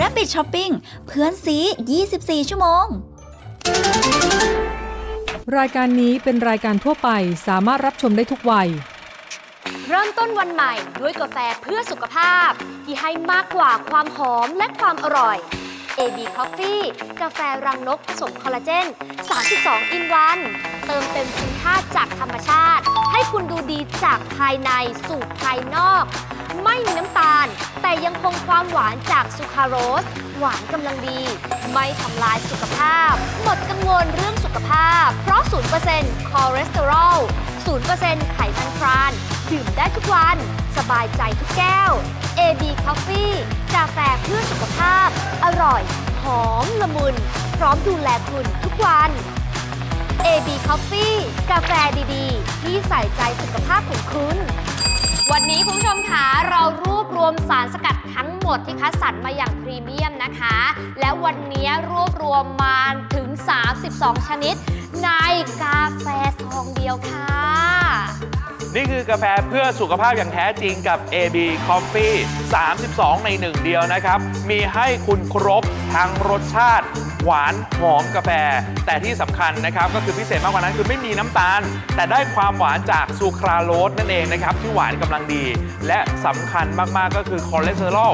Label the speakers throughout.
Speaker 1: Rabbit Shopping เพื่อนซี 24 ชั่วโมง
Speaker 2: รายการนี้เป็นรายการทั่วไปสามารถรับชมได้ทุกวัย
Speaker 3: เริ่มต้นวันใหม่ด้วยกาแฟเพื่อสุขภาพ ที่ให้มากกว่าความหอมและความอร่อย AB Coffee กาแฟรังนกผสมคอลลาเจน 32 อินวัน เติมเต็มคุณค่าจากธรรมชาติให้ คุณดูดีจากภายในสู่ภายนอก ไม่มีน้ำตาล แต่ยังคงความหวานจากซูคราโรส หวานกำลังดี ไม่ทำลายสุขภาพ หมดกังวลเรื่องสุขภาพ เพราะ 0%คอเลสเตอรอล 0%ไขมันทราน ดื่มได้ทุกวัน สบายใจทุกแก้ว AB Coffee กาแฟเพื่อสุขภาพ อร่อย หอมละมุน พร้อมดูแลคุณทุกวัน AB Coffee กาแฟดีๆ ที่ใส่ใจสุขภาพของคุณ วันนี้คุณผู้ชมคะเรารวบรวมสารสกัดทั้งหมดที่คัดสรรมาอย่างพรีเมียมนะคะ และวันนี้รวบรวมมาถึง 32 ชนิด ในกาแฟซองเดียวค่ะ
Speaker 4: นี่คือกาแฟเพื่อสุขภาพอย่างแท้จริงกับ AB Coffee 32 ในหนึ่งเดียวนะครับ มีให้คุณครบทั้งรสชาติ หวานหอมกาแฟ แต่ที่สำคัญนะครับก็คือพิเศษมากกว่านั้นคือไม่มีน้ำตาล แต่ได้ความหวานจากซูคราโรสนั่นเองนะครับ ที่หวานกำลังดี และสำคัญมากๆก็คือคอเลสเตอรอล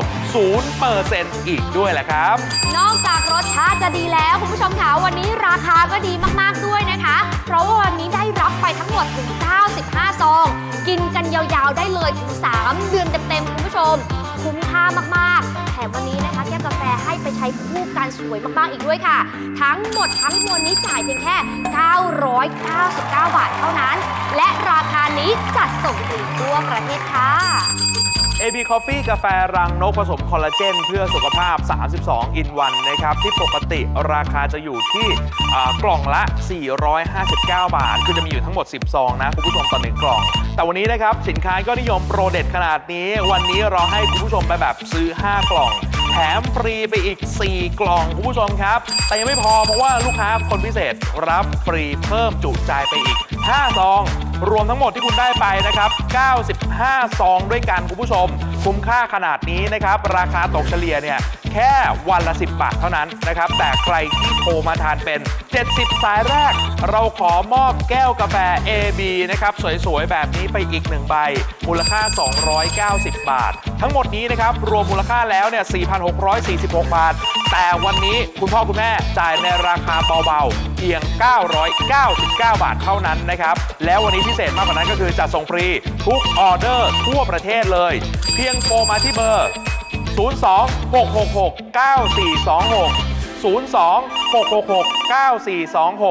Speaker 4: 0%อีกด้วยแหละครับ
Speaker 3: นอกจากรสชาติจะดีแล้ว คุณผู้ชมคะวันนี้ราคาก็ดีมาก ๆ ด้วยนะคะ ราะว่าวันนี้ได้รับไปทั้งหมดถึง 95 ซอง กินกันยาวๆได้เลยถึง 3 เดือนเต็มๆ คุณผู้ชม คุ้มค่ามากๆ แถมวันนี้นะคะแก้วกาแฟให้ไปใช้คู่กันสวยมากๆ อีกด้วยค่ะ ทั้งหมดทั้งมวลนี้จ่ายเพียงแค่ 999 บาทเท่านั้น และราคานี้จัดส่งถึงทั่วประเทศค่ะ
Speaker 4: AB Coffee กาแฟรังนกผสมคอลลาเจน เพื่อสุขภาพ 32อินวันนะครับ ที่ปกติราคาจะอยู่ที่อ่ากล่องละ 459 บาท คือจะมีอยู่ทั้งหมด 10 ซองนะ คุณผู้ชมต่อหนึ่งกล่อง แต่วันนี้นะครับสินค้าก็นิยมโปรเด็ดขนาดนี้ วันนี้เราให้คุณผู้ชมไปแบบซื้อ 5 กล่อง แถมฟรีไปอีก 4 กล่องคุณผู้ชมครับ แต่ยังไม่พอเพราะว่าลูกค้าคนพิเศษรับฟรีเพิ่มจุใจไปอีก 5 ซอง รวมทั้งหมดที่คุณได้ไปนะครับ 95 ซองด้วยกันคุณผู้ชม คุ้มค่าขนาดนี้นะครับ ราคาตกเฉลี่ยเนี่ย แค่วันละ 10 บาทเท่านั้นนะครับ แต่ใครที่โทรมาทานเป็น 70 สายแรก เราขอมอบแก้วกาแฟ AB นะครับ สวยๆ แบบนี้ไปอีก 1 ใบ มูลค่า 290 บาท ทั้งหมดนี้นะครับ รวมมูลค่าแล้วเนี่ย 4,646 บาท แต่วันนี้คุณพ่อคุณแม่จ่ายในราคาเบาๆ เพียง 999 บาทเท่านั้นนะครับ แล้ววันนี้พิเศษมากกว่านั้นก็คือจัดส่งฟรีทุกออเดอร์ทั่วประเทศเลย เพียงโทรมาที่เบอร์ 02 666 9426 02-666-9426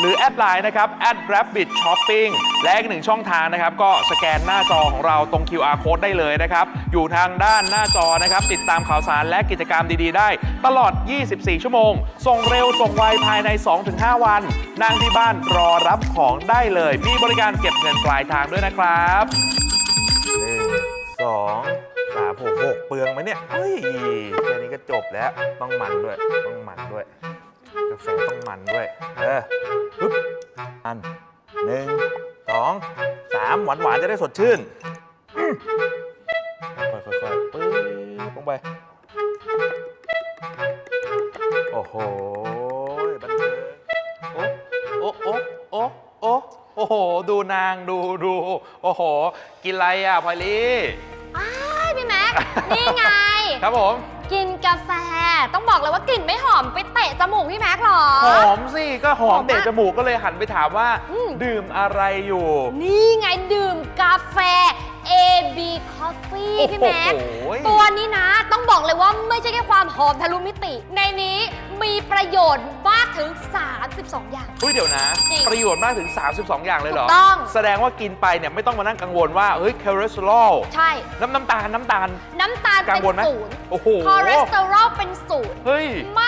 Speaker 4: หรือแอดไลน์นะครับ at rabbit shopping และอีกหนึ่งช่องทางนะครับ ก็สแกนหน้าจอของเราตรง QR code ได้เลยนะครับ อยู่ทางด้านหน้าจอนะครับ ติดตามข่าวสารและกิจกรรมดีๆ ได้ ตลอด 24 ชั่วโมง ส่งเร็ว ส่งไวภายใน 2-5 วัน นั่งที่บ้านรอรับของได้เลย มีบริการเก็บเงินปลายทางด้วยนะครับ 1 2 ขาผมหกเปลืองไหมเนี่ยเฮ้ยแค่นี้ก็จบแล้วต้องมันด้วย ต้องมันด้วยกาแฟต้องมันด้วย เออปึ๊บอันหนึ่งสองสามหวานหวานจะได้สดชื่นค่อยๆค่อยๆปึ๊บลงไป โอ้โหบันเทิงโอ้โอ้โอ้โอ้โอ้โอ้โห ดูนางดูดู โอ้โห กินอะไรอะพอยลี่
Speaker 3: ก นี่ไง
Speaker 4: ครับผม
Speaker 3: กินกาแฟ ต้องบอกเลยว่ากลิ่นไม่หอมไปเตะจมูกพี่แม็กหรอ
Speaker 4: หอมสิก็หอ
Speaker 3: ห
Speaker 4: ม
Speaker 3: อมมาก
Speaker 4: เตะจมูกก็เลยหันไปถามว่า
Speaker 3: อืม
Speaker 4: ดื่มอะไรอยู่
Speaker 3: นี่ไงดื่มกาแฟ AB Coffee พี่แม็ก
Speaker 4: โอ้โห
Speaker 3: ตัวนี้นะ ต้องบอกเลยว่าไม่ใช่แค่ความหอมทะลุมิติ ในนี้ มีประโยชน์มากถึง 32 อย่าง
Speaker 4: เฮ้ยเดี๋ยวนะ
Speaker 3: จริง
Speaker 4: ประโยชน์มากถึง 32 อย่างเลยเหรอ
Speaker 3: ถูกต้อง
Speaker 4: แสดงว่ากินไปเนี่ยไม่ต้องมานั่งกังวลว่า เฮ้ยคอเลสเตอรอล
Speaker 3: ใช่
Speaker 4: น้ำน้ำตาลน้ำตาล
Speaker 3: น้ำตาล
Speaker 4: กั
Speaker 3: เป็
Speaker 4: งวลไหม
Speaker 3: นศูนย์
Speaker 4: โอ้โห
Speaker 3: คอเลสเตอรอลเป็นศูนย์
Speaker 4: เฮ้ย
Speaker 3: ไม่มี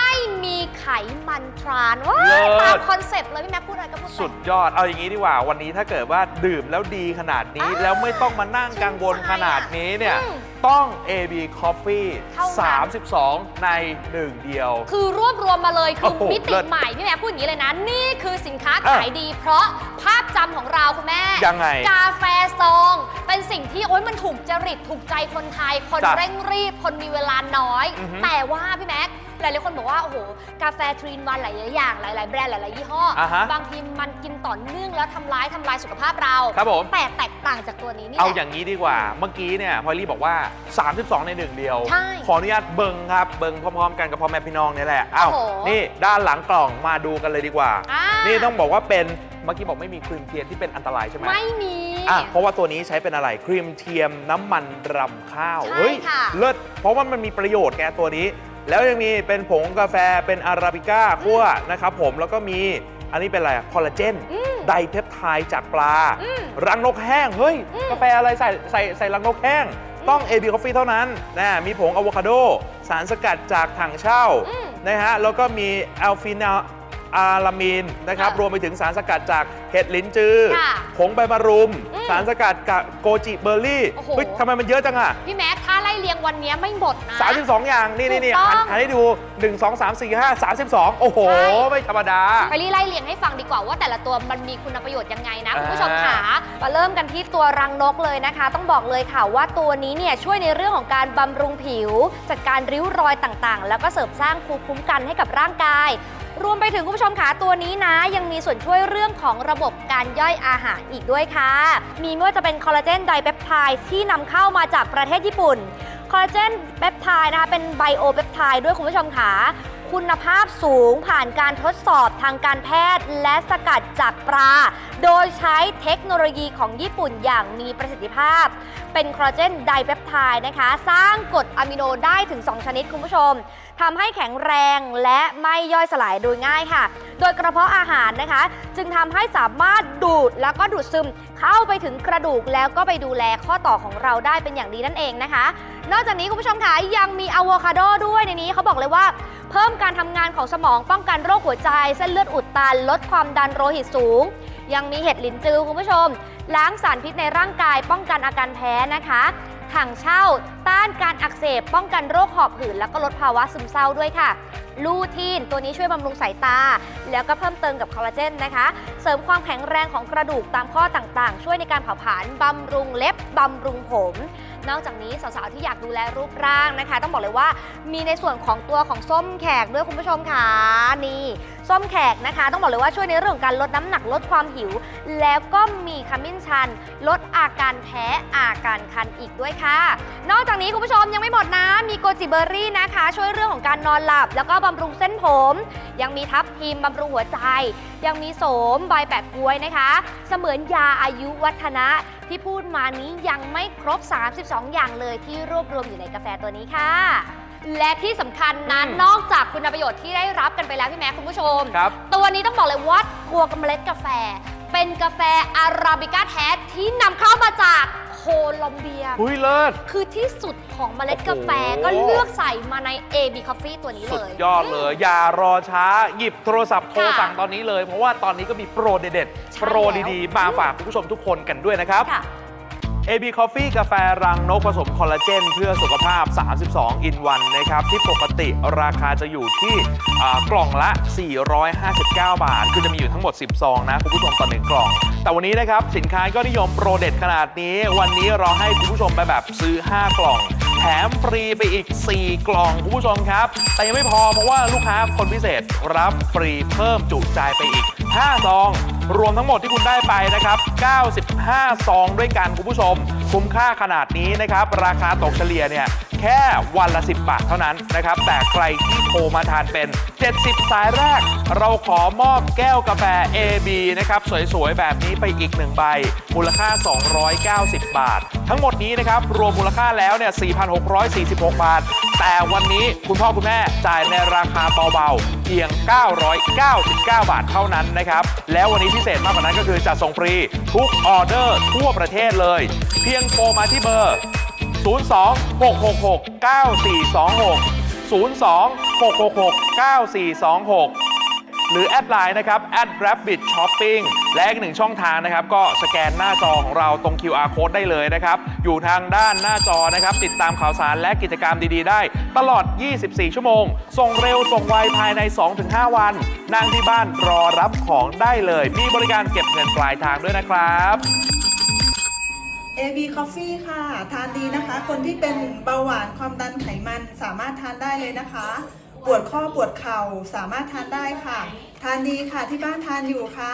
Speaker 3: ไขมันทรานว้า
Speaker 4: เลิ
Speaker 3: ย
Speaker 4: ศ
Speaker 3: ตามคอนเซปต์เลยพี่แม็กพูดอะไรก็พูดไป
Speaker 4: สุดยอด เอาอย่างนี้ดีกว่า วันนี้ถ้าเกิดว่าดื่มแล้วดีขนาดนี้
Speaker 3: อ่า
Speaker 4: แล้วไม่ต้องมานั่งกังวลขนาดนี้เนี่ย
Speaker 3: อืม
Speaker 4: ต้อง AB Coffee
Speaker 3: เท่านั้น
Speaker 4: 32 ใน1เดียว
Speaker 3: คือรวบรวมมาเลย คื
Speaker 4: โอ้
Speaker 3: อ
Speaker 4: โห
Speaker 3: มิติ
Speaker 4: เลิศ
Speaker 3: ใหม่พี่แม็กพูดอย่างนี้เลยนะ นี่คือสินค้า
Speaker 4: อะ
Speaker 3: ขายดี เพราะภาพจำของเราคุณแม่
Speaker 4: ยังไง
Speaker 3: กาแฟซอง เป็นสิ่งที่โอ๊ยมันถูกจริตถูกใจคนไทย คน
Speaker 4: จ้ะ
Speaker 3: เร่งรีบ คนมีเวลาน้อย
Speaker 4: อือฮึ
Speaker 3: แต่ว่าพี่แม็ก หลายๆคนบอกว่า โอ้โห กาแฟทรีนวันหลายๆอย่าง หลาย ๆ แบรนด์หลาย ๆ ยี่ห้ออา
Speaker 4: ฮะ
Speaker 3: บางทีมันกินต่อเนื่องแล้วทำร้ายทำลายสุขภาพเรา
Speaker 4: ครับผม
Speaker 3: แต่แตกต่างจากตัวนี้นี่
Speaker 4: เอา
Speaker 3: แหละ
Speaker 4: อย่างนี้ดีกว่า เมื่อกี้เนี่ยพอลลี่บอกว่า 32 ใน1เดียว
Speaker 3: ใช่
Speaker 4: ขออนุญาตเบิงครับ เบิงพร้อมๆกันกับพ่อแม่พี่น้องเนี่ยแหละเอ้า
Speaker 3: โอ้โห
Speaker 4: นี่ด้านหลังกล่องมาดูกันเลยดีกว่า
Speaker 3: อ่า
Speaker 4: นี่ต้องบอกว่าเป็นเมื่อกี้บอกไม่มีครีมเทียมที่เป็นอันตรายใช่ไหม
Speaker 3: ไม่มี
Speaker 4: อะเพราะว่าตัวนี้ใช้เป็นอะไรครีมเทียมน้ำมันรำข้าว
Speaker 3: ใช่
Speaker 4: เฮ้ย
Speaker 3: ค่ะ
Speaker 4: เลิศเพราะว่ามันมีประโยชน์แกตัวนี้ แล้วยังมีเป็นผงกาแฟเป็นอาราบิก้าคั่วนะครับผมแล้วก็มีอันนี้เป็นอะไรคอลลาเจน
Speaker 3: อืม
Speaker 4: ไดเพปไทด์จากปลา
Speaker 3: อืม
Speaker 4: รังนกแห้ง เฮ้ย
Speaker 3: อืม
Speaker 4: กาแฟอะไรใส่ใส่ใส่รังนกแห้ง ต้อง AB Coffee เท่านั้นนะมีผงอะโวคาโด สารสกัดจากถังเช่า
Speaker 3: อืม
Speaker 4: นะฮะแล้วก็มีอัลฟีนา อาลามีนนะครับ
Speaker 3: ค่ะ
Speaker 4: รวมไปถึงสารสกัดจากเห็ดลิ้นจือ
Speaker 3: ค่ะ
Speaker 4: ผงใบมะรุม
Speaker 3: อืม
Speaker 4: สารสกัดกับโกจิเบอร์รี่
Speaker 3: โอ้โห
Speaker 4: เฮ้ยทำไมมันเยอะจังอะ
Speaker 3: พี่แม็กถ้าไล่เรียงวันนี้ไม่หมดนะ
Speaker 4: 32 อย่าง นี่นี่นี่
Speaker 3: ถูกต้อง
Speaker 4: หันหันให้ดู 1 2 3 4 5 32 โอ้โห
Speaker 3: ใช่
Speaker 4: ไม่ธรรมดา
Speaker 3: ไปรีไล่เรียงให้ฟังดีกว่าว่าแต่ละตัวมันมีคุณประโยชน์ยังไงนะ
Speaker 4: อ่า
Speaker 3: คุณผู้ชมค่ะมาเริ่มกันที่ตัวรังนกเลยนะคะ ต้องบอกเลยค่ะว่าตัวนี้เนี่ยช่วยในเรื่องของการบำรุงผิว จัดการริ้วรอยต่างๆ แล้วก็เสริมสร้างภูมิคุ้มกันให้กับร่างกาย รวมไปถึงคุณผู้ชมค่ะตัวนี้นะ ยังมีส่วนช่วยเรื่องของระบบการย่อยอาหารอีกด้วยค่ะ มีไม่ว่าจะเป็นคอลลาเจนไดเปปไทด์ที่นำเข้ามาจากประเทศญี่ปุ่น คอลลาเจนเปปไทด์นะคะเป็นไบโอเปปไทด์ด้วยคุณผู้ชมค่ะคุณภาพสูงผ่านการทดสอบทางการแพทย์ และสกัดจากปลา โดยใช้เทคโนโลยีของญี่ปุ่นอย่างมีประสิทธิภาพ เป็นคอลลาเจนไดเปปไทด์นะคะ สร้างกรดอะมิโนได้ถึง 2 ชนิดคุณผู้ชม ทำให้แข็งแรงและไม่ย่อยสลายโดยง่ายค่ะ โดยกระเพาะอาหารนะคะ จึงทำให้สามารถดูดแล้วก็ดูดซึมเข้าไปถึงกระดูกแล้วก็ไปดูแลข้อต่อของเราได้เป็นอย่างดีนั่นเองนะคะ นอกจากนี้คุณผู้ชมคะยังมีอะโวคาโดด้วยในนี้เขาบอกเลยว่าเพิ่มการทำงานของสมองป้องกันโรคหัวใจ เส้นเลือดอุดตัน ลดความดันโลหิตสูง ยังมีเห็ดหลินจือคุณผู้ชม ล้างสารพิษในร่างกายป้องกันอาการแพ้นะคะ ถังเช่า ต้านการอักเสบ ป้องกันโรคหอบหืดแล้วก็ลดภาวะซึมเศร้าด้วยค่ะ ลูทีน ตัวนี้ช่วยบำรุงสายตา แล้วก็เพิ่มเติมกับคอลลาเจนนะคะ เสริมความแข็งแรงของกระดูกตามข้อต่างๆ ช่วยในการเผาผลาญบำรุงเล็บบำรุงผม นอกจากนี้สาวๆที่อยากดูแลรูปร่างนะคะ ต้องบอกเลยว่ามีในส่วนของตัวของส้มแขกด้วยคุณผู้ชมค่ะนี่ส้มแขกนะคะ ต้องบอกเลยว่าช่วยในเรื่องของการลดน้ำหนักลดความหิว แล้วก็มีขมิ้นชัน ลดอาการแพ้อาการคันอีกด้วยค่ะ นอกจากนี้คุณผู้ชมยังไม่หมดนะ มีโกจิเบอร์รี่นะคะ ช่วยเรื่องของการนอนหลับ แล้วก็บำรุงเส้นผม ยังมีทับทิมบำรุงหัวใจ ยังมีโสมใบแปะกล้วยนะคะ เสมือนยาอายุวัฒนะ ที่พูดมานี้ยังไม่ครบ 32 อย่างเลยที่รวบรวมอยู่ในกาแฟตัวนี้ค่ะ และที่สำคัญนั้น
Speaker 4: อืม
Speaker 3: นอกจากคุณประโยชน์ที่ได้รับกันไปแล้วพี่แม่คุณผู้ชม
Speaker 4: ครับ
Speaker 3: ตัวนี้ต้องบอกเลยว่าตัวเมล็ดกาแฟ เป็นกาแฟอาราบิก้าแท้ที่นำเข้ามาจากโคลอมเบีย
Speaker 4: หุ้ยเลิศ
Speaker 3: คือที่สุดของเมล็ดกาแฟ
Speaker 4: โอ้โห
Speaker 3: ก็เลือกใส่มาใน AB Coffee ตัวนี้
Speaker 4: สุ
Speaker 3: เล
Speaker 4: ด
Speaker 3: ย
Speaker 4: ยอดเลย อย่ารอช้าหยิบโทรศัพท์โทร
Speaker 3: ค่ะ
Speaker 4: สั่งตอนนี้เลย เพราะว่าตอนนี้ก็มีโปรเด็ด
Speaker 3: ใช่
Speaker 4: ๆโปรดีๆ มาฝากคุณผู้ชมทุกคนกันด้วยนะครับ
Speaker 3: ค่ะ
Speaker 4: AB Coffee กาแฟรังนกผสมคอลลาเจน เพื่อสุขภาพ 32อินวันนะครับ ที่ปกติราคาจะอยู่ที่อ่ากล่องละ 459 บาท คือจะมีอยู่ทั้งหมด 10 ซองนะ คุณผู้ชมต่อหนึ่งกล่อง แต่วันนี้นะครับ สินค้าก็นิยมโปรเด็ดขนาดนี้ วันนี้เราให้คุณผู้ชมไปแบบซื้อ 5 กล่อง แถมฟรีไปอีก 4 กล่องคุณผู้ชมครับ แต่ยังไม่พอเพราะว่าลูกค้าคนพิเศษรับฟรีเพิ่มจุใจไปอีก 5 ซอง รวมทั้งหมดที่คุณได้ไปนะครับ 95 ซองด้วยกันคุณผู้ชม คุ้มค่าขนาดนี้นะครับ ราคาตกเฉลี่ยเนี่ยแค่วันละ 10 บาทเท่านั้นนะครับ แต่ใครที่โทรมาทานเป็น 70 สายแรก เราขอมอบแก้วกาแฟ AB นะครับ สวยๆ แบบนี้ไปอีกหนึ่งใบ มูลค่า 290 บาท ทั้งหมดนี้นะครับ รวมมูลค่าแล้วเนี่ย 4,646 บาท แต่วันนี้คุณพ่อคุณแม่จ่ายในราคาเบาๆเพียง 999 บาทเท่านั้นนะครับ แล้ววันนี้พิเศษมากกว่านั้นก็คือจัดส่งฟรีทุกออเดอร์ทั่วประเทศเลย เพียงโทรมาที่เบอร์ 02 666 9426 02 666 9426 หรือแอดไลน์นะครับ rabbit shopping และอีกหนึ่งช่องทางนะครับ ก็สแกนหน้าจอของเราตรง QR code ได้เลยนะครับ อยู่ทางด้านหน้าจอนะครับ ติดตามข่าวสารและกิจกรรมดีๆ ได้ ตลอด 24 ชั่วโมง ส่งเร็วส่งไวภายใน 2-5 วัน นั่งที่บ้านรอรับของได้เลย มีบริการเก็บเงินปลายทางด้วยนะครับ
Speaker 5: AB Coffee ค่ะ ทานดีนะคะ คนที่เป็นเบาหวานความดันไขมันสามารถทานได้เลยนะคะ ปวดข้อปวดเข่าสามารถทานได้ค่ะ ทานดีค่ะที่บ้านทานอยู่ค่ะ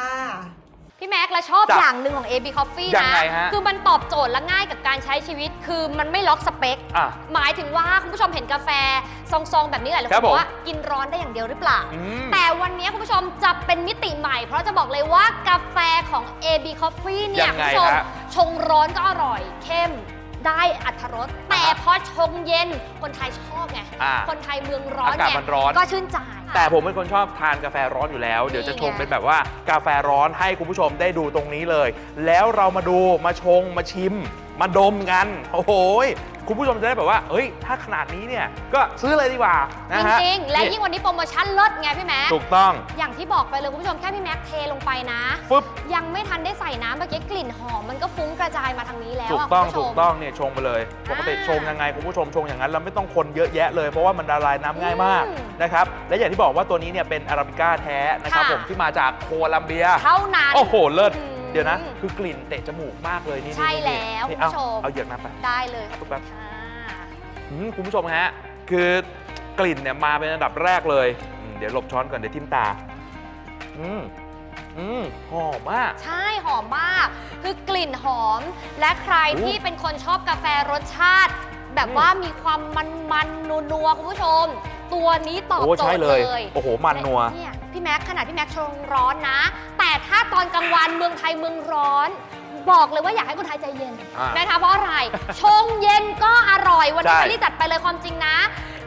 Speaker 3: พี่แม็กซ์และชอบ
Speaker 4: จ้ะ
Speaker 3: อย่างหนึ่งของ AB Coffee
Speaker 4: ยัง
Speaker 3: นะ
Speaker 4: ไงฮะ
Speaker 3: คือมันตอบโจทย์และง่ายกับการใช้ชีวิต คือมันไม่ล็อกสเปค
Speaker 4: อะ
Speaker 3: หมายถึงว่าคุณผู้ชมเห็นกาแฟ ซองๆ แบบนี้หลายๆค
Speaker 4: ครั
Speaker 3: น
Speaker 4: บบ
Speaker 3: อ
Speaker 4: ผม
Speaker 3: กว่ากินร้อนได้อย่างเดียวหรือเปล่า
Speaker 4: อืม
Speaker 3: แต่วันนี้คุณผู้ชมจะเป็นมิติใหม่ เพราะจะบอกเลยว่ากาแฟของ AB Coffee เนี่ย
Speaker 4: ยัง
Speaker 3: คุณ
Speaker 4: ไง
Speaker 3: ผู้ชม
Speaker 4: ฮะ
Speaker 3: ชงร้อนก็อร่อย เข้ม ได้อัตรรสแต่
Speaker 4: อ่าฮะ
Speaker 3: พอชงเย็นคนไทยชอบไง
Speaker 4: อ่า
Speaker 3: คนไทยเมืองร้อน
Speaker 4: อากาศ
Speaker 3: เนี่ย
Speaker 4: มันร้อน
Speaker 3: ก็ชื่นใจ
Speaker 4: แต่ผมเป็นคนชอบทานกาแฟร้อนอยู่แล้ว เดี๋ยวจะชงเป็นแบบว่ากาแฟร้อนให้คุณผู้ชมได้ดูตรงนี้เลย แล้วเรามาดูมาชงมาชิม มาดมกัน โอ้โหย คุณผู้ชมจะได้แบบว่าเฮ้ย ถ้าขนาดนี้เนี่ย ก็ซื้อเลยดีกว่านะ
Speaker 3: จ
Speaker 4: ฮะ
Speaker 3: ริงๆ และ
Speaker 4: นี่
Speaker 3: ยิ่งวันนี้โปรโมชั่นเลิศไงพี่แม็กซ์
Speaker 4: ถูกต้อง
Speaker 3: อย่างที่บอกไปเลยคุณผู้ชมแค่พี่แม็กซ์เทลงไปนะ
Speaker 4: ฟึบ
Speaker 3: ยังไม่ทันได้ใส่น้ำเมื่อกี้กลิ่นหอมมันก็ฟุ้งกระจายมาทางนี้แล้ว
Speaker 4: ถูก
Speaker 3: อะ
Speaker 4: ต้อง
Speaker 3: คุณผู้ช
Speaker 4: ถู
Speaker 3: ม
Speaker 4: กต้องเนี่ยชงไปเลยปกติ
Speaker 3: อ่า
Speaker 4: ชงยังไงคุณผู้ชมชงอย่างนั้นเราไม่ต้องคนเยอะแยะเลยเพราะว่ามันละลายน้ำง่ายมาก
Speaker 3: อืม
Speaker 4: นะครับและอย่างที่บอกว่าตัวนี้เนี่ยเป็นอาราบิก้าแท้นะครับ
Speaker 3: ค่ะ
Speaker 4: ผมที่มาจากโคลัมเบีย
Speaker 3: เท่านั้น
Speaker 4: โอ้โหเลิศ
Speaker 3: อืม
Speaker 4: เดี๋ยวนะ คือกลิ่นเตะจมูกมากเลยนี่
Speaker 3: ใช่
Speaker 4: นี่
Speaker 3: แล้ว
Speaker 4: นี่
Speaker 3: คุณผู้ชม
Speaker 4: เอาเอาเหยือกน้ำไป
Speaker 3: ได้เลยค่ะ
Speaker 4: ตุ๊บแป๊บ
Speaker 3: ค่ะ
Speaker 4: อืมคุณผู้ชมฮะ คือกลิ่นเนี่ยมาเป็นอันดับแรกเลยอืมเดี๋ยวหลบช้อนก่อนเดี๋ยวทิ่มตา อืมอืมหอมมาก
Speaker 3: ใช่หอมมาก คือกลิ่นหอม และใคร
Speaker 4: โอ้
Speaker 3: ที่เป็นคนชอบกาแฟรสชาติ แบบ
Speaker 4: อืม
Speaker 3: ว่ามีความมันมันๆนัวๆคุณผู้ชม ตัวนี้ตอบ
Speaker 4: โอ้
Speaker 3: โจ
Speaker 4: ใช่
Speaker 3: ทย์
Speaker 4: เล
Speaker 3: เลยย
Speaker 4: โอ้โหมันนัว
Speaker 3: เนี่ยพี่แม็กขนาดพี่แม็กชงร้อนนะแต่ ถ้าตอนกลางวันเมืองไทยเมืองร้อน บอกเลยว่าอยากให้คนไทยใจเย็น
Speaker 4: อ่าน
Speaker 3: นะคะเพราะอะไร ชงเย็นก็อร่อยวันนี้
Speaker 4: ใช่
Speaker 3: ไปรีจัดไปเลยความจริงนะ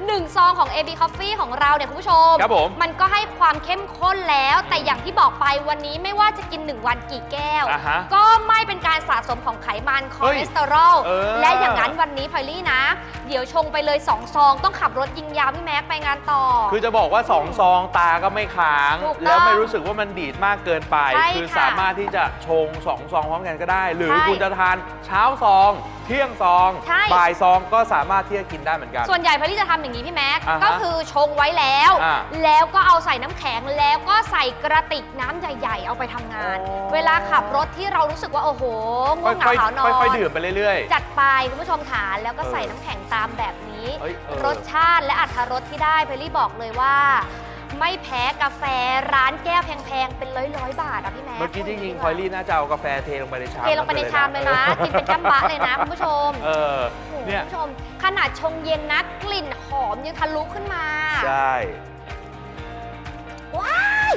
Speaker 3: หนึ่งซองของ AB Coffee ของเราเนี่ยคุณผู้ชม
Speaker 4: ครับผม
Speaker 3: มันก็ให้ความเข้มข้นแล้ว แต่อย่างที่บอกไปวันนี้ไม่ว่าจะกิน 1 วันกี่แก้ว
Speaker 4: อะฮะ
Speaker 3: ก็ไม่เป็นการสะสมของไขมันคอ
Speaker 4: เฮ้ย
Speaker 3: เลสเตอรอล
Speaker 4: เออ
Speaker 3: และอย่างนั้นวันนี้พลอยลี่นะ เดี๋ยวชงไปเลย 2 ซอง ต้องขับรถยิงยาวพี่แม็กไปงานต่อ
Speaker 4: คือจะบอกว่า2ซองตาก็ไม่ค้าง
Speaker 3: ถูกต้อง
Speaker 4: แล้วไม่รู้สึกว่ามันดีดมากเกินไป
Speaker 3: ใช่
Speaker 4: คือ
Speaker 3: ค่ะ
Speaker 4: สามารถที่จะชง2ซองพร้อมกันก็ได้ หรือ
Speaker 3: ใช่
Speaker 4: คุณจะทานเช้าซอง เที่ยงซอง
Speaker 3: ใช่
Speaker 4: บ่ายซองก็สามารถที่จะกินได้เหมือนกัน
Speaker 3: ส่วนใหญ่พอลลี่จะทำอย่างนี้พี่แม็ก
Speaker 4: อ่าฮะ
Speaker 3: ก็คือชงไว้แล้ว
Speaker 4: อ่า
Speaker 3: แล้วก็เอาใส่น้ำแข็งแล้วก็ใส่กระติกน้ำใหญ่ ๆ เอาไปทำงาน
Speaker 4: โอ้
Speaker 3: เวลาขับรถที่เรารู้สึกว่าโอ้โหง่วงเหงา
Speaker 4: ค่อย
Speaker 3: หานอ
Speaker 4: ๆค่อย
Speaker 3: น
Speaker 4: ๆดื่มไปเรื่อย
Speaker 3: จัดไปคุณผู้ชมขาแล้วก็
Speaker 4: เออ
Speaker 3: ใส่น้ำแข็งตามแบบนี้
Speaker 4: เอ้ยเออ
Speaker 3: รสชาติและอัตรรสที่ได้เพลลี่บอกเลยว่า ไม่แพ้กาแฟร้านแก้วแพงๆ เป็นร้อยๆ บาทอะพี่แม็
Speaker 4: ๆเมื่อกี้จริงๆพลอยลี่น่าจะเอากาแฟเทลงไปในชาม
Speaker 3: เทลงไปในชามเลยนะ กินเป็นจ้ำบะเลยนะคุณผู้ชม
Speaker 4: เออ
Speaker 3: โอ้โห
Speaker 4: เนี่ย
Speaker 3: คุณผู้ชม ขนาดชงเย็นนะกลิ่นหอมยังทะลุขึ้นมา
Speaker 4: ใช่
Speaker 3: ว้าย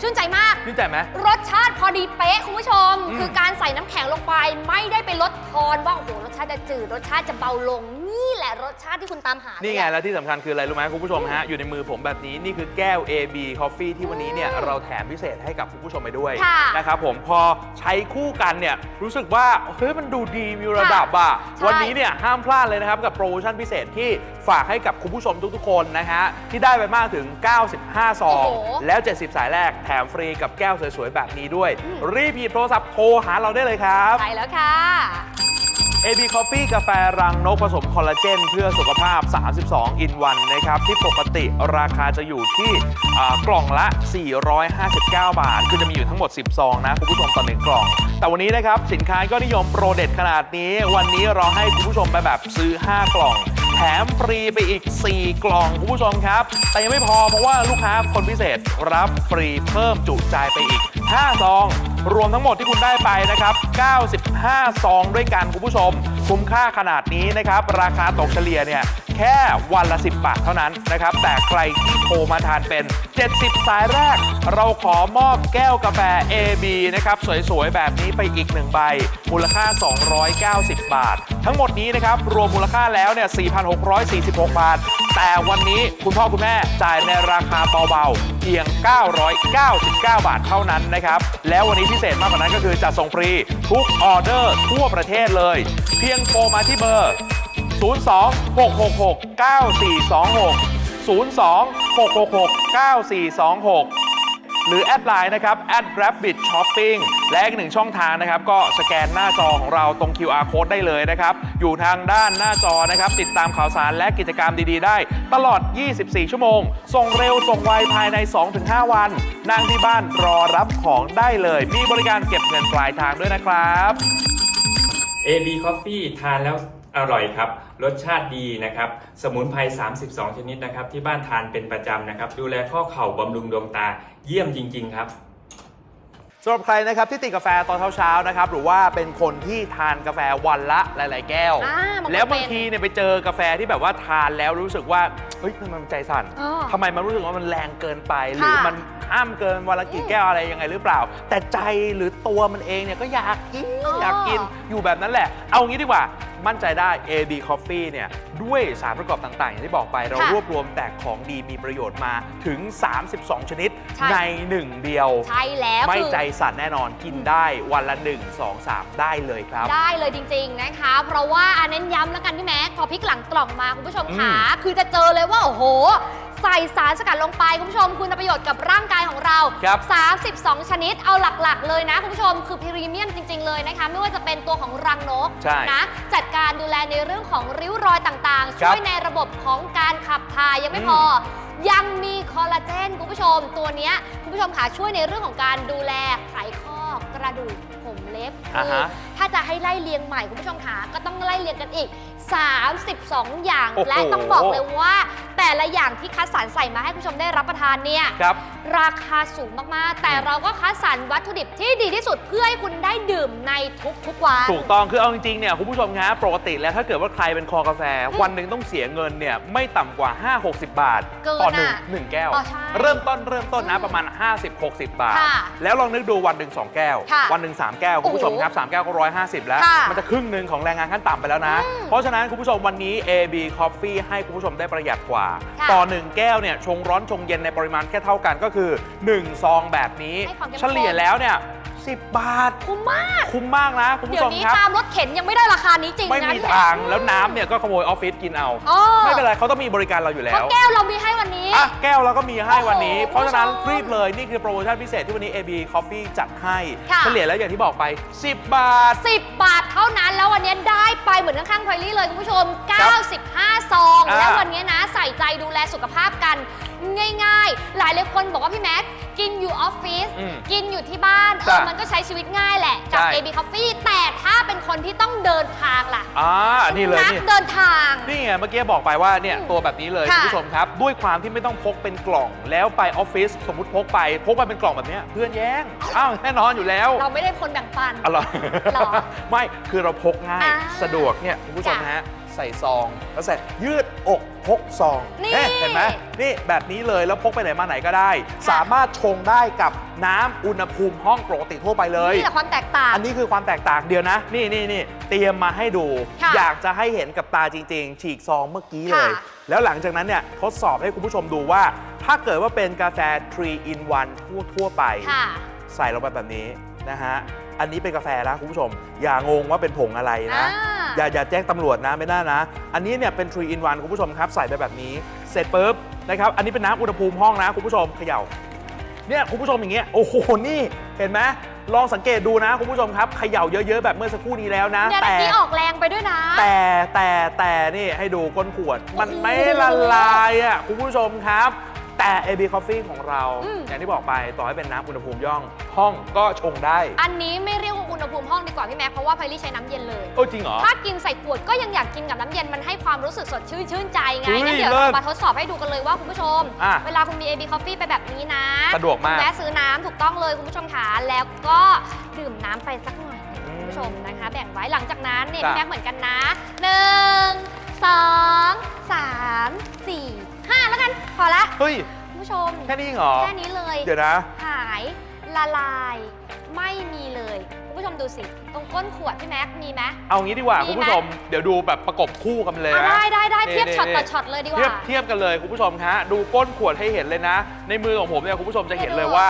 Speaker 3: ชื่นใจมาก
Speaker 4: นี่ใจไหม
Speaker 3: รสชาติพอดีเป๊ะคุณผู้ชม
Speaker 4: อืม
Speaker 3: คือการใส่น้ำแข็งลงไป ไม่ได้ไปลดทอนว่าโอ้โหรสชาติจะจืดรสชาติจะเบาลง นี่แหละรสชาติที่คุณตามหา
Speaker 4: นี่
Speaker 3: นี่
Speaker 4: ไง แล้วที่สำคัญคืออะไรรู้ไหมคุณผู้ชมฮะ อยู่ในมือผมแบบนี้นี่คือแก้ว AB Coffee ที่วันนี้เนี่ยเราแถมพิเศษให้กับคุณผู้ชมไปด้วย
Speaker 3: ค่ะ
Speaker 4: นะครับผมพอใช้คู่กันเนี่ยรู้สึกว่าเฮ้ยมันดูดีมีระดับอะ
Speaker 3: ใช่
Speaker 4: วันนี้เนี่ยห้ามพลาดเลยนะครับ กับโปรโมชั่นพิเศษที่ฝากให้กับคุณผู้ชมทุกๆคนนะฮะที่ได้ไปมากถึง 95 ซอง
Speaker 3: โอ้โห
Speaker 4: แล้ว 70 สายแรกแถมฟรีกับแก้วสวยๆแบบนี้ด้วย
Speaker 3: อืม
Speaker 4: รีบหยิบโทรศัพท์โทรหาเราได้เลยครับ
Speaker 3: ใช่แล้วค่ะ
Speaker 4: AB Coffee กาแฟรังนกผสมคอลลาเจน เพื่อสุขภาพ 32อินวันนะครับ ที่ปกติราคาจะอยู่ที่อ่ากล่องละ 459 บาท คือจะมีอยู่ทั้งหมด 10 ซองนะ คุณผู้ชมต่อหนึ่งกล่อง แต่วันนี้นะครับ สินค้าก็นิยมโปรเด็ดขนาดนี้ วันนี้เราให้คุณผู้ชมไปแบบซื้อ 5 กล่อง แถมฟรีไปอีก 4 กล่องคุณผู้ชมครับ แต่ยังไม่พอเพราะว่าลูกค้าคนพิเศษรับฟรีเพิ่มจุใจไปอีก 5 ซอง รวมทั้งหมดที่คุณได้ไปนะครับ 95 ซองด้วยกันคุณผู้ชม คุ้มค่าขนาดนี้นะครับ ราคาตกเฉลี่ยเนี่ย แค่วันละ 10 บาทเท่านั้นนะครับ แต่ใครที่โทรมาทานเป็น 70 สายแรก เราขอมอบแก้วกาแฟ AB นะครับ สวยๆ แบบนี้ไปอีก1ใบ มูลค่า 290 บาท ทั้งหมดนี้นะครับ รวมมูลค่าแล้วเนี่ย 4,646 บาท แต่วันนี้คุณพ่อคุณแม่จ่ายในราคาเบาๆ เพียง 999 บาทเท่านั้นนะครับ แล้ววันนี้พิเศษมากกว่านั้นก็คือจัดส่งฟรีทุกออเดอร์ทั่วประเทศเลย เพียงโทรมาที่เบอร์ 02 666 9426 02-666-9426 หรือแอดไลน์นะครับ at rabbit shopping และอีกหนึ่งช่องทางนะครับ ก็สแกนหน้าจอของเราตรง QR code ได้เลยนะครับ อยู่ทางด้านหน้าจอนะครับ ติดตามข่าวสารและกิจกรรมดีๆ ได้ ตลอด 24 ชั่วโมง ส่งเร็ว ส่งไวภายใน 2-5 วัน นั่งที่บ้านรอรับของได้เลย มีบริการเก็บเงินปลายทางด้วยนะครับ
Speaker 6: AB Coffee ทานแล้ว อร่อยครับ รสชาติดีนะครับ สมุนไพร 32 ชนิดนะครับ ที่บ้านทานเป็นประจำนะครับ ดูแลข้อเข่าบำรุงดวงตาเยี่ยมจริง ๆ ครับ
Speaker 4: สำหรับใครนะครับที่ติดกาแฟตอนเช้าๆนะครับหรือว่าเป็นคนที่ทานกาแฟวันละหลาย ๆ แก้ว
Speaker 3: อ่าบางคน
Speaker 4: แล้วบาง
Speaker 3: เป็น
Speaker 4: ทีเนี่ยไปเจอกาแฟที่แบบว่าทานแล้วรู้สึกว่าเฮ้ยทำไมมันใจสั่น
Speaker 3: เออ
Speaker 4: ทำไมมันรู้สึกว่ามันแรงเกินไป หรือ
Speaker 3: ค่ะ
Speaker 4: มันห้ามเกินวันละกี่แก้วอะไรยังไงหรือเปล่า แต่ใจหรือตัวมันเองเนี่ยก็อยากกินอยากกินอยู่แบบนั้นแหละ เอางี้ดีกว่ามั่นใจได้ AB Coffee เนี่ยด้วยสารประกอบต่าง ๆ อย่างที่บอกไปเรา
Speaker 3: ค่ะ
Speaker 4: รวบรวมแต่ของดีมีประโยชน์มาถึง 32 ชนิด
Speaker 3: ใช่
Speaker 4: ในหนึ่งเดียว
Speaker 3: ใช่แล้ว
Speaker 4: ไม่
Speaker 3: คือ
Speaker 4: ใจสั่นแน่นอนกินได้วันละ 1 2 3 ได้เลยครับ
Speaker 3: ได้เลยจริง ๆนะคะ เพราะว่าอันเน้นย้ำแล้วกันพี่แม็กพอพลิกหลังกล่องมาคุณผู้ชม
Speaker 4: อืม
Speaker 3: ขาคือจะเจอเลยว่า โอ้โห ใส่สารสกัดลงไป คุณผู้ชมคุณประโยชน์กับร่างกายของเรา
Speaker 4: ครับ
Speaker 3: 32 ชนิดเอาหลักๆ เลยนะ คุณผู้ชมคือพรีเมียมจริง ๆ เลยนะคะ ไม่ว่าจะเป็นตัวของรังนก
Speaker 4: ใช่
Speaker 3: นะจัดการดูแลในเรื่องของริ้วรอยต่างๆ
Speaker 4: ครับ
Speaker 3: ช่วยในระบบของการขับถ่ายยังไม่
Speaker 4: อืม
Speaker 3: พอ ยังมีคอลลาเจนคุณผู้ชม ตัวเนี้ยคุณผู้ชมค่ะช่วยในเรื่องของการดูแลไขข้อกระดูกผมเล็บ
Speaker 4: อ่า
Speaker 3: คือ
Speaker 4: ฮะ
Speaker 3: ถ้าจะให้ไล่เรียงใหม่คุณผู้ชมค่ะก็ต้องไล่เรียงกันอีก 32 อย่าง
Speaker 4: โอ้โห
Speaker 3: และต้องบอกเลยว่า แต่ละอย่างที่คัดสรรใส่มาให้คุณผู้ชมได้รับประทานเนี่ย
Speaker 4: ครับ
Speaker 3: ราคาสูงมาก ๆ แต่เราก็คัดสรรวัตถุดิบที่ดีที่สุดเพื่อให้คุณได้ดื่มในทุก ๆ วัน
Speaker 4: ถูกต้องคือเอาจริงๆเนี่ยคุณผู้ชมครับปกติแล้วถ้าเกิดว่าใครเป็นคอกาแฟ วันหนึ่งต้องเสียเงินเนี่ยไม่ต่ำกว่า 5-60 บาท
Speaker 3: เกิน
Speaker 4: ต่อหนึ่ง
Speaker 3: อะ
Speaker 4: หนึ่งแก้ว
Speaker 3: อ๋อใช่
Speaker 4: เริ่มต้นเริ่มต้นนะ
Speaker 3: อืม
Speaker 4: ประมาณ 50-60 บาท
Speaker 3: ค่ะ
Speaker 4: แล้วลองนึกดูวันหนึ่ง2แก้ว
Speaker 3: ค่ะ
Speaker 4: วันหนึ่ง3แก้วคุณผู้ชมครับ3แก้วก็150 แล้ว
Speaker 3: ค่ะ
Speaker 4: มันจะครึ่งหนึ่งของแรงงานขั้นต่ำไปแล้วนะ เพราะฉะนั้นคุณผู้ชมวันนี้ AB Coffee ให้คุณผู้ชมได้ประหยัดกว่า
Speaker 3: ค่ะ
Speaker 4: ต่อ 1 แก้วเนี่ยชงร้อนชงเย็นในปริมาณแค่เท่ากันก็คือ 1 ซองแบบนี้
Speaker 3: ให้ความเข้มข้น
Speaker 4: เฉลี่ยแล้วเนี่ย 10บาท
Speaker 3: คุ้มมาก
Speaker 4: คุ้มมากนะคุณ
Speaker 3: เดี๋
Speaker 4: ผู้
Speaker 3: ย
Speaker 4: ช
Speaker 3: ว
Speaker 4: ม
Speaker 3: นี้
Speaker 4: ครับ
Speaker 3: ตามรถเข็นยังไม่ได้ราคานี้จริงนะ
Speaker 4: ไม่มี
Speaker 3: พี่แม็ก
Speaker 4: ทางแล้วน้ำเนี่ยก็ขโมยออฟฟิศกินเอา
Speaker 3: อ๋อ
Speaker 4: ไม่เป็นไรเขาต้องมีบริการเราอยู่แล้
Speaker 3: เพราะ
Speaker 4: ว
Speaker 3: แก้วเรามีให้วันนี้
Speaker 4: อะ แก้วเราก็มีให้วันนี้
Speaker 3: โอ้โห
Speaker 4: เพราะฉะนั้น
Speaker 3: คุณผู้ชม
Speaker 4: รีบเลยนี่คือโปรโมชั่นพิเศษที่วันนี้ AB Coffee จัดให้
Speaker 3: ค่ะ
Speaker 4: เฉลี่ยแล้วอย่างที่บอกไป 10 บาท
Speaker 3: 10 บาทเท่านั้นแล้ววันนี้ได้ไปเหมือนข้างๆไพลี่เลยคุณผู้ชม
Speaker 4: ครับ
Speaker 3: 95 ซอง
Speaker 4: อ่า
Speaker 3: แล้ววันนี้นะใส่ใจดูแลสุขภาพกัน ง่ายๆ หลายเลยคนบอกว่าพี่แม็กกินอยู่ออฟฟิศ
Speaker 4: อืม
Speaker 3: กินอยู่ที่บ้านเอ
Speaker 4: จ้ะ
Speaker 3: อมันก็ใช้ชีวิตง่ายแหละกับ
Speaker 4: ใช่
Speaker 3: AB Coffee แต่ถ้าเป็นคนที่ต้องเดินทางล่ะ
Speaker 4: อ่านี่เลย
Speaker 3: นัก
Speaker 4: นี่
Speaker 3: เดินทาง
Speaker 4: นี่ไงเมื่อกี้บอกไปว่าเนี่ย
Speaker 3: อืม
Speaker 4: ตัวแบบนี้เลย
Speaker 3: ค่ะ
Speaker 4: คุณผู้ชมครับ ด้วยความที่ไม่ต้องพกเป็นกล่องแล้วไปออฟฟิศสมมติพกไป พกไปเป็นกล่องแบบเนี้ยเพื่อนแย่งอ้าวแน่นอนอยู่แล้ว
Speaker 3: เราไม่ได้คนแบ่งปัน
Speaker 4: อร่อย
Speaker 3: หรอ
Speaker 4: ไม่คือเราพกง่าย
Speaker 3: อ่า
Speaker 4: สะดวกเนี่ยคุณผู้ชม
Speaker 3: จ้ะ
Speaker 4: ฮะ ใส่ซอง แล้วใส่ยืดอกพกซอง
Speaker 3: นี่
Speaker 4: เอ๊ะเห็นไหมนี่แบบนี้เลยแล้วพกไปไหนมาไหนก็ได้ สามารถชงได้กับน้ำอุณหภูมิห้องปกติทั่วไปเลย
Speaker 3: นี่แหละความแตกต่าง
Speaker 4: อันนี้คือความแตกต่างเดียวนะ นี่นี่นี่เตรียมมาให้ดู
Speaker 3: ค่ะ
Speaker 4: อยากจะให้เห็นกับตาจริง ๆ ฉีกซองเมื่อกี้เลย
Speaker 3: ค่ะ
Speaker 4: แล้วหลังจากนั้นเนี่ยทดสอบให้คุณผู้ชมดูว่า ถ้าเกิดว่าเป็นกาแฟ 3 in 1 ทั่วทั่วไป
Speaker 3: ค่ะ
Speaker 4: ใส่ลงไปแบบนี้นะฮะ อันนี้เป็นกาแฟนะคุณผู้ชม อย่างงว่าเป็นผงอะไรนะ
Speaker 3: อ่า
Speaker 4: อย่าอย่าแจ้งตำรวจนะไม่น่านะ อันนี้เนี่ยเป็น 3 in 1คุณผู้ชมครับ ใส่ไปแบบนี้ เสร็จปุ๊บนะครับ อันนี้เป็นน้ำอุณหภูมิห้องนะคุณผู้ชมเขย่า เนี่ยคุณผู้ชมอย่างเงี้ย โอ้โห นี่เห็นไหมลองสังเกตดูนะคุณผู้ชมครับเขย่าเยอะๆ แบบเมื่อสักครู่นี้แล้วนะ
Speaker 3: เนี่ย
Speaker 4: แต่
Speaker 3: เมื่อกี้ออกแรงไปด้วยนะ
Speaker 4: แต่แต่แต่นี่ให้ดูก้นขวด มัน
Speaker 3: โอ้โห
Speaker 4: ไม่ละลายอะคุณผู้ชมครับ แต่ AB Coffee ของเรา
Speaker 3: อืม
Speaker 4: อย่างที่บอกไปต่อให้เป็นน้ำอุณหภูมิย่อง ห้องก็ชงได้
Speaker 3: อันนี้ไม่เรียกว่าอุ ณหภูมิห้องดีกว่าพี่แม็กเพราะว่าไพลี่ใช้น้ำเย็นเลย
Speaker 4: โอ้จริงเหรอ
Speaker 3: ถ้ากินใส่ขวดก็ยังอยากกินกับน้ำเย็นมันให้ความรู้สึกสดชื่นชื่นใจไง
Speaker 4: เฮ้ย
Speaker 3: งั้นเดี๋ยว
Speaker 4: เลิศ
Speaker 3: เรามาทดสอบให้ดูกันเลยว่าคุณผู้ชม
Speaker 4: อะ
Speaker 3: เวลาคุณมี AB Coffee ไปแบบนี้นะ
Speaker 4: สะดวกมาก
Speaker 3: แวะซื้อน้ำถูกต้องเลยคุณผู้ชมขาแล้วก็ดื่มน้ำไปสักหน่อยหนึ่งคุณผู้ชมนะคะ แบ่งไว้หลังจากนั้นเนี่ย
Speaker 4: จ้ะ
Speaker 3: พี่แม็กเหมือนกันนะหนึ่งสองสามสี่ห้าแล้วกันพอละ
Speaker 4: เฮ้ย
Speaker 3: คุณผู้ชม
Speaker 4: แค่นี้จริงเหรอ
Speaker 3: แค่นี้เลย
Speaker 4: เดี๋ยวนะ
Speaker 3: หายละลายไม่มีเลย คุณผู้ชมดูสิ ตรงก้นขวดพี่แม็กมีไหม
Speaker 4: เอางี้ดีกว่า
Speaker 3: มีไหม
Speaker 4: คุณผู้ชมเดี๋ยวดูแบบประกบคู่กันเลย
Speaker 3: อะ
Speaker 4: นะ
Speaker 3: ได้ได้ได้
Speaker 4: นี่
Speaker 3: เทียบช็อต
Speaker 4: นี่
Speaker 3: ต่อช็อตเลยดีก
Speaker 4: เทียบ
Speaker 3: ว่า
Speaker 4: เทียบกันเลยคุณผู้ชมฮะดูก้นขวดให้เห็นเลยนะ ในมือของผมเนี่ยคุณผู้ชมจะเห็นเลย
Speaker 3: ให้ดู
Speaker 4: ว่า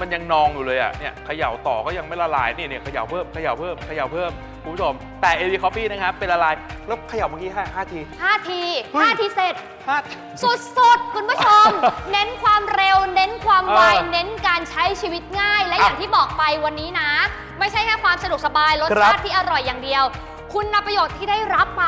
Speaker 4: มันยังนองอยู่เลยอะเนี่ยเขย่าต่อก็ยังไม่ละลายนี่เนี่ยเขย่าเพิ่มเขย่าเพิ่มเขย่าเพิ่มคุณผู้ชม แต่ AB Coffee นะครับเป็นละลายแล้วเขย่าเมื่อกี้5 5ที
Speaker 3: 5 ที
Speaker 4: เฮ้ย
Speaker 3: 5ทีเสร็จ
Speaker 4: 5
Speaker 3: สุดๆ คุณผู้ชม เน้นความเร็ว เน้นความไว
Speaker 4: เออ
Speaker 3: เน้นการใช้ชีวิตง่าย และ
Speaker 4: อะ
Speaker 3: อย่างที่บอกไปวันนี้นะ ไม่ใช่แค่ความสะดวกสบายรส
Speaker 4: ครับ
Speaker 3: ชาติที่อร่อยอย่างเดียว คุณประโยชน์ที่ได้รับไป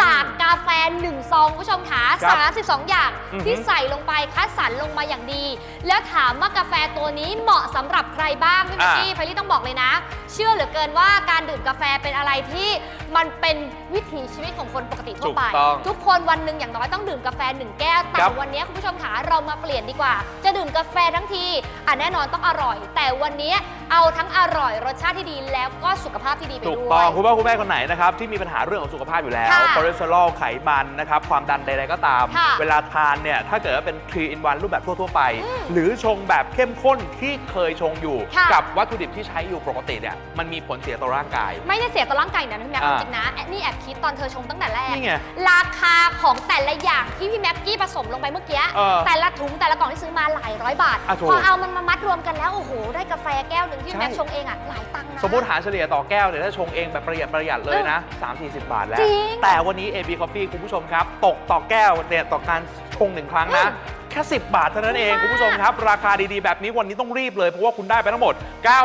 Speaker 3: จากกาแฟ1ซองคุณผู้ชมคะ32 อย่าง
Speaker 4: อือหือ
Speaker 3: ที่ใส่ลงไปคัดสรรลงมาอย่างดี แล้วถามว่ากาแฟตัวนี้เหมาะสำหรับใครบ้างพี่แม็กกี้ไพลี่ต้องบอกเลยนะ เชื่อเหลือเกินว่าการดื่มกาแฟเป็นอะไรที่มันเป็นวิถีชีวิตของคนปกติทั่วไป
Speaker 4: ถูกต้อง
Speaker 3: ทุกคนวันหนึ่งอย่างน้อยต้องดื่มกาแฟหนึ่งแก้ว แต่
Speaker 4: ครับ
Speaker 3: วันนี้คุณผู้ชมขาเรามาเปลี่ยนดีกว่า จะดื่มกาแฟทั้งทีอะแน่นอนต้องอร่อย แต่วันนี้เอาทั้งอร่อยรสชาติที่ดีแล้วก็สุขภาพที่ดีไป
Speaker 4: ถูก
Speaker 3: ด้ว
Speaker 4: ต้อง
Speaker 3: ย
Speaker 4: คุณพ่อคุณแม่คนไหนนะครับที่มีปัญหาเรื่องของสุขภาพอยู่แล้ว
Speaker 3: ค่ะ
Speaker 4: คอเลสเตอรอลไขมันนะครับความดันใดๆก็ตาม
Speaker 3: ค่ะ
Speaker 4: เวลาทานเนี่ยถ้าเกิดว่าเป็น3 in 1รูปแบบทั่วๆไป
Speaker 3: อืม
Speaker 4: หรือชงแบบเข้มข้นที่เคยชงอยู่
Speaker 3: ค่ะ
Speaker 4: กับวัตถุดิบที่ใช้อยู่ปกติเนี่ยมันมีผลเสียต่อร่างกาย
Speaker 3: ไม่ได้เสียต่อร่างกายนะพี่แม็ก
Speaker 4: อ่า
Speaker 3: จริงๆนะแอบนี่แอบคิดตอนเธอชงตั้งแต่แรก
Speaker 4: นี่ไง
Speaker 3: ราคาของแต่ละอย่างที่พี่แม็กกี้ผสมลงไปเมื่อกี้
Speaker 4: เออ
Speaker 3: แต่ละถุงแต่ละกล่องที่ซื้อมาหลายร้อยบาท
Speaker 4: อะถูก
Speaker 3: พอเอามันมามัดรวมกันแล้ว โอ้โห ได้กาแฟแก้วหนึ่งที่
Speaker 4: ใช่
Speaker 3: แม็กชงเองอะหลายตังค์นะ
Speaker 4: สมมติหาเฉลี่ยต่อแก้วเนี่ยถ้าชงเองแบบประหยัดประหยัดเลยนะ 3-40 บาทแล้ว
Speaker 3: จริง
Speaker 4: แต่วันนี้ AB Coffee คุณผู้ชมครับ ตกต่อแก้วเนี่ยต่อการชงหนึ่งครั้งนะ
Speaker 3: อืม
Speaker 4: แค่ 10 บาทเท่านั้นเอง
Speaker 3: คุ้มมาก
Speaker 4: คุณผู้ชมครับ ราคาดีๆ แบบนี้วันนี้ต้องรีบเลย เพราะว่าคุณได้ไปทั้งหมด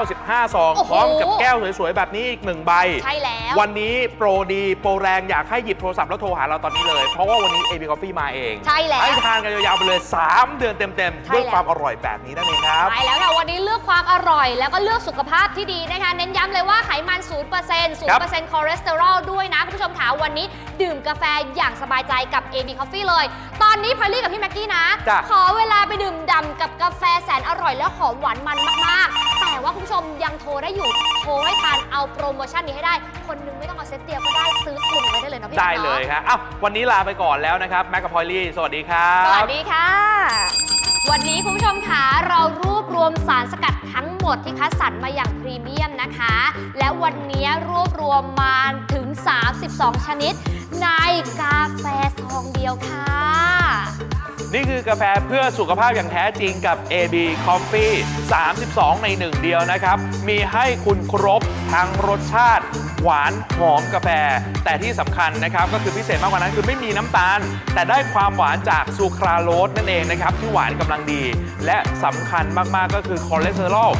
Speaker 4: 95 ซอง
Speaker 3: โอ้โห
Speaker 4: พร้อมกับแก้วสวยๆ แบบนี้อีกหนึ่งใบ
Speaker 3: ใช่แล้ว
Speaker 4: วันนี้โปรดีโปรแรงอยากให้หยิบโทรศัพท์แล้วโทรหาเราตอนนี้เลย เพราะว่าวันนี้ AB Coffee มาเอง
Speaker 3: ใช่แล้ว
Speaker 4: ให้ทานกันยาวๆไปเลย 3 เดือนเต็ม
Speaker 3: ใช่
Speaker 4: ๆด้วย
Speaker 3: แล้ว
Speaker 4: ความอร่อยแบบนี้นั่นเองครับ
Speaker 3: ใช่แล้วค่ะวันนี้เลือกความอร่อย แล้วก็เลือกสุขภาพที่ดีนะคะ เน้นย้ำเลยว่าไขมัน0%
Speaker 4: ครับ
Speaker 3: 0%คอเลสเตอรอลด้วยนะ คุณผู้ชมขาวันนี้ ดื่มกาแฟอย่างสบายใจกับ AB Coffee เลย ตอนนี้พอลลี่กับพี่แม็กกี้นะ
Speaker 4: จ้ะ
Speaker 3: ขอเวลาไปดื่มด่ำกับกาแฟแสนอร่อยและหอมหวานมันมากๆ แต่ว่าคุณผู้ชมยังโทรได้อยู่ โทรให้ทันเอาโปรโมชั่นนี้ให้ได้ คนหนึงไม่ต้องเอาเซตเดียวก็ได้ซื้อกลุ่มไว้ได้เลยเนาะพี่
Speaker 4: ได้
Speaker 3: แม็กซ์
Speaker 4: เลย
Speaker 3: นาะ
Speaker 4: ครับอ้าววันนี้ลาไปก่อนแล้วนะครับแม็กกับพอยลี่สวัสดีครับ
Speaker 3: สวัสดีค่ะ วันนี้คุณผู้ชมคะเรารวบรวมสารสกัดทั้งหมดที่คัดสรรมาอย่างพรีเมียมนะคะ และวันนี้รวบรวมมาถึง 32 ชนิด ในกาแฟซองเดียวค่ะ
Speaker 4: นี่คือกาแฟเพื่อสุขภาพอย่างแท้จริงกับ AB Coffee 32 ในหนึ่งเดียวนะครับ มีให้คุณครบทั้งรสชาติ หวานหอมกาแฟ แต่ที่สำคัญนะครับ ก็คือพิเศษมากกว่านั้นคือไม่มีน้ำตาล แต่ได้ความหวานจากซูคราโลสนั่นเองนะครับ ที่หวานกำลังดี และสำคัญมาก ๆ ก็คือคอเลสเตอรอล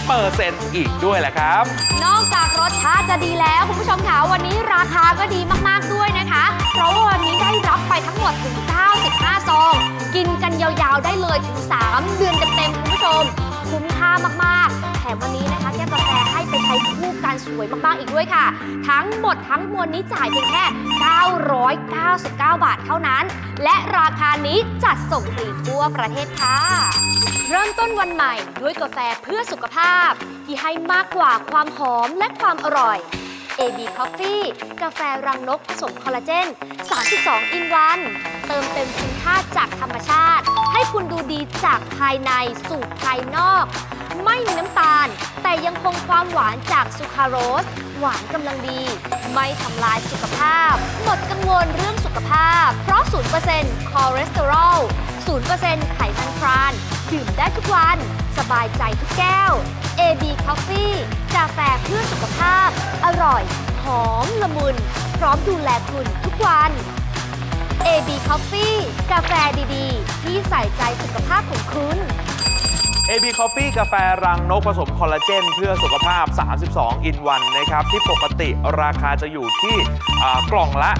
Speaker 4: 0%อีกด้วยแหละครับ
Speaker 3: นอกจากรสชาติจะดีแล้วคุณผู้ชมคะวันนี้ราคาก็ดีมาก ๆ ด้วย เพราะว่าวันนี้ได้รับไปทั้งหมดถึง 95 ซอง กินกันยาวๆได้เลยถึง 3 เดือนเต็มๆคุณผู้ชม คุ้มค่ามากๆ แถมวันนี้นะคะแก้วกาแฟให้ไปใช้คู่กันสวยมากๆอีกด้วยค่ะ ทั้งหมดทั้งมวลนี้จ่ายเพียงแค่ 999 บาทเท่านั้น และราคานี้จัดส่งฟรีทั่วประเทศค่ะ เริ่มต้นวันใหม่ด้วยกาแฟเพื่อสุขภาพ ที่ให้มากกว่าความหอมและความอร่อย AB Coffee กาแฟรังนกผสมคอลลาเจน 32 อินวัน เติมเต็มคุณค่าจากธรรมชาติ ให้คุณดูดีจากภายในสู่ภายนอก ไม่มีน้ำตาล แต่ยังคงความหวานจากซูคราโรส หวานกำลังดี ไม่ทำลายสุขภาพ หมดกังวลเรื่องสุขภาพ เพราะ 0%คอเลสเตอรอล 0%ไขมันทราน ดื่มได้ทุกวัน สบายใจทุกแก้ว AB Coffee กาแฟเพื่อสุขภาพ อร่อย หอมละมุน พร้อมดูแลคุณทุกวัน AB Coffee กาแฟดีๆ ที่ใส่ใจสุขภาพของคุณ
Speaker 4: AB Coffee กาแฟรังนกผสมคอลลาเจนเพื่อสุขภาพ 32อินวันนะครับ ที่ปกติราคาจะอยู่ที่อ่ากล่องละ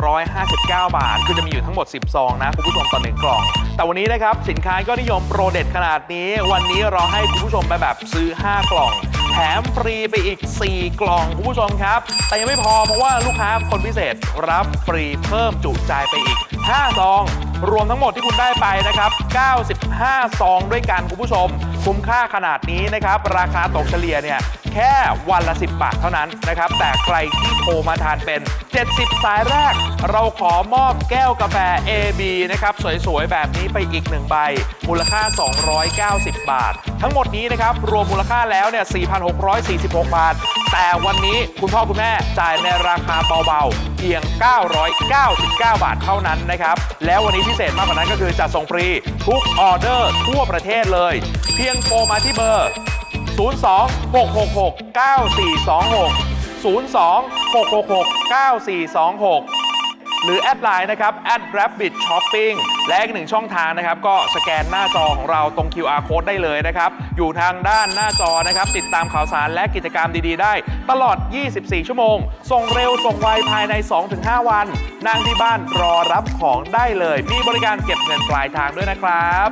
Speaker 4: 459 บาท คือจะมีอยู่ทั้งหมด 10 ซองนะ คุณผู้ชมต่อหนึ่งกล่อง แต่วันนี้นะครับ สินค้าก็นิยมโปรเด็ดขนาดนี้ วันนี้เราให้คุณผู้ชมไปแบบซื้อ 5 กล่อง แถมฟรีไปอีก 4 กล่อง คุณผู้ชมครับ แต่ยังไม่พอเพราะว่าลูกค้าคนพิเศษรับฟรีเพิ่มจุใจไปอีก 5 ซอง รวมทั้งหมดที่คุณได้ไปนะครับ 95 ซองด้วยกันคุณผู้ชม คุ้มค่าขนาดนี้นะครับ ราคาตกเฉลี่ยเนี่ยแค่วันละ 10 บาทเท่านั้นนะครับ แต่ใครที่โทรมาทานเป็น 70 สายแรก เราขอมอบแก้วกาแฟ AB นะครับ สวย ๆ แบบนี้ไปอีก 1 ใบ มูลค่า 290 บาท ทั้งหมดนี้นะครับ รวมมูลค่าแล้วเนี่ย 4,646 บาท แต่วันนี้คุณพ่อคุณแม่จ่ายในราคาเบา ๆ เพียง 999 บาทเท่านั้นนะครับแล้ววันนี้พิเศษมากกว่านั้นก็คือจัดส่งฟรีทุกออเดอร์ทั่วประเทศเลย เพียงโทรมาที่เบอร์ 02 666 9426 02-666-9426 หรือแอดไลน์นะครับ rabbit shopping และอีกหนึ่งช่องทางนะครับ ก็สแกนหน้าจอของเราตรง QR code ได้เลยนะครับ อยู่ทางด้านหน้าจอนะครับ ติดตามข่าวสารและกิจกรรมดีๆ ได้ ตลอด 24 ชั่วโมง ส่งเร็วส่งไวภายใน 2-5 วัน นั่งที่บ้านรอรับของได้เลย มีบริการเก็บเงินปลายทางด้วยนะครับ